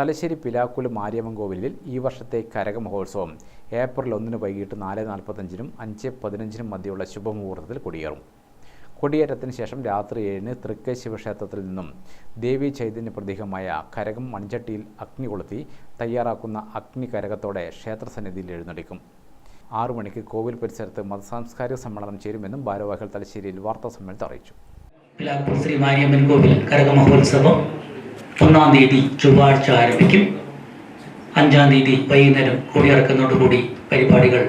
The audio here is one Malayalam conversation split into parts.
തലശ്ശേരി പിലാക്കുൽ മാരിയമ്മൻ കോവിലിൽ ഈ വർഷത്തെ കരക മഹോത്സവം. ഏപ്രിൽ ഒന്നിന് വൈകിട്ട് നാല് നാൽപ്പത്തഞ്ചിനും അഞ്ച് പതിനഞ്ചിനും മധ്യയുള്ള ശുഭമുഹൂർത്തത്തിൽ കൊടിയേറും. കൊടിയേറ്റത്തിന് ശേഷം രാത്രി ഏഴിന് തൃക്കൈ ശിവക്ഷേത്രത്തിൽ നിന്നും ദേവി ചൈതന്യ പ്രതീകമായ കരകം മൺചട്ടിയിൽ അഗ്നി കൊളുത്തി തയ്യാറാക്കുന്ന അഗ്നി കരകത്തോടെ ക്ഷേത്രസന്നിധിയിൽ എഴുന്നള്ളിക്കും. ആറു മണിക്ക് കോവിൽ പരിസരത്ത് മതസാംസ്കാരിക സമ്മേളനം ചേരുമെന്നും ഭാരവാഹികൾ തലശ്ശേരിയിൽ വാർത്താ സമ്മേളനത്തിൽ അറിയിച്ചു ശ്രീ മാരിയമ്മൻ കോവിൽ കരക മഹോത്സവം ഒന്നാം തീയതി ചൊവ്വാഴ്ച ആരംഭിക്കും. അഞ്ചാം തീയതി വൈകുന്നേരം കൊടിയിറക്കുന്നതോടുകൂടി പരിപാടികൾ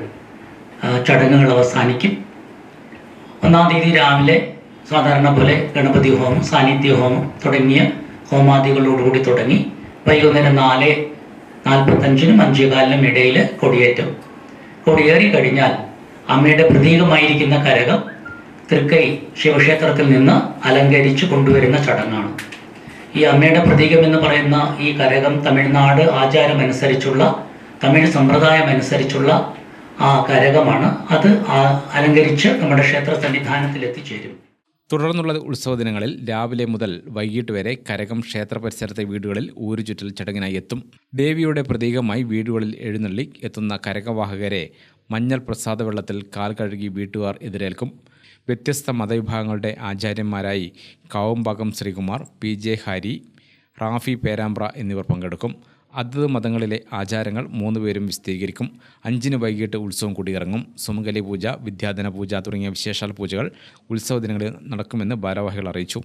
ചടങ്ങുകൾ അവസാനിക്കും. ഒന്നാം തീയതി രാവിലെ സാധാരണ പോലെ ഗണപതി ഹോമം സാന്നിധ്യ ഹോമം തുടങ്ങിയ ഹോമാദികളോടുകൂടി തുടങ്ങി വൈകുന്നേരം നാല് നാൽപ്പത്തഞ്ചിനും അഞ്ചേകാലിനും ഇടയിൽ കൊടിയേറ്റം. കൊടിയേറി കഴിഞ്ഞാൽ അമ്മയുടെ പ്രതീകമായിരിക്കുന്ന കരകം തൃക്കൈ ശിവക്ഷേത്രത്തിൽ നിന്ന് അലങ്കരിച്ച് കൊണ്ടുവരുന്ന ചടങ്ങാണ്. ഈ അമ്മയുടെ പ്രതീകം എന്ന് പറയുന്ന ഈ കരകം തമിഴ്നാട് ആചാരമനുസരിച്ചുള്ള തമിഴ് സമ്പ്രദായം അനുസരിച്ചുള്ള ആ കരകമാണ്. അത് അലങ്കരിച്ച് നമ്മുടെ ക്ഷേത്ര സന്നിധാനത്തിൽ എത്തിച്ചേരും. തുടർന്നുള്ള ഉത്സവ ദിനങ്ങളിൽ രാവിലെ മുതൽ വൈകിട്ട് വരെ കരകം ക്ഷേത്ര പരിസരത്തെ വീടുകളിൽ ഊരുചുറ്റൽ ചടങ്ങിനായി എത്തും. ദേവിയുടെ പ്രതീകമായി വീടുകളിൽ എഴുന്നള്ളി എത്തുന്ന കരകവാഹകരെ മഞ്ഞൾ പ്രസാദ വെള്ളത്തിൽ കാൽ കഴുകി വീട്ടുകാർ എതിരേൽക്കും. വ്യത്യസ്ത മതവിഭാഗങ്ങളുടെ ആചാര്യന്മാരായി കാവുംഭാഗം ശ്രീകുമാർ പി ജെ ഹാരി റാഫി പേരാമ്പ്ര എന്നിവർ പങ്കെടുക്കും. അതത് മതങ്ങളിലെ ആചാരങ്ങൾ മൂന്ന് പേരും വിശദീകരിക്കും. അഞ്ചിന് വൈകിട്ട് ഉത്സവം കൂടിയിറങ്ങും. സുമംഗലി പൂജ വിദ്യാധന പൂജ തുടങ്ങിയ വിശേഷാൽ പൂജകൾ ഉത്സവ ദിനങ്ങളിൽ നടക്കുമെന്ന് ഭാരവാഹികൾ അറിയിച്ചു.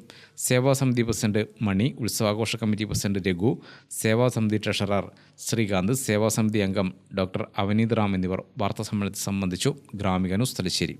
സേവാസമിതി പ്രസിഡന്റ് മണി ഉത്സവാഘോഷ കമ്മിറ്റി പ്രസിഡന്റ് രഘു സേവാസമിതി ട്രഷറർ ശ്രീകാന്ത് സേവാസമിതി അംഗം ഡോക്ടർ അവനീത് റാം എന്നിവർ വാർത്താസമ്മേളനത്തിൽ സംബന്ധിച്ചു. ഗ്രാമിക ന്യൂസ് തലശ്ശേരി.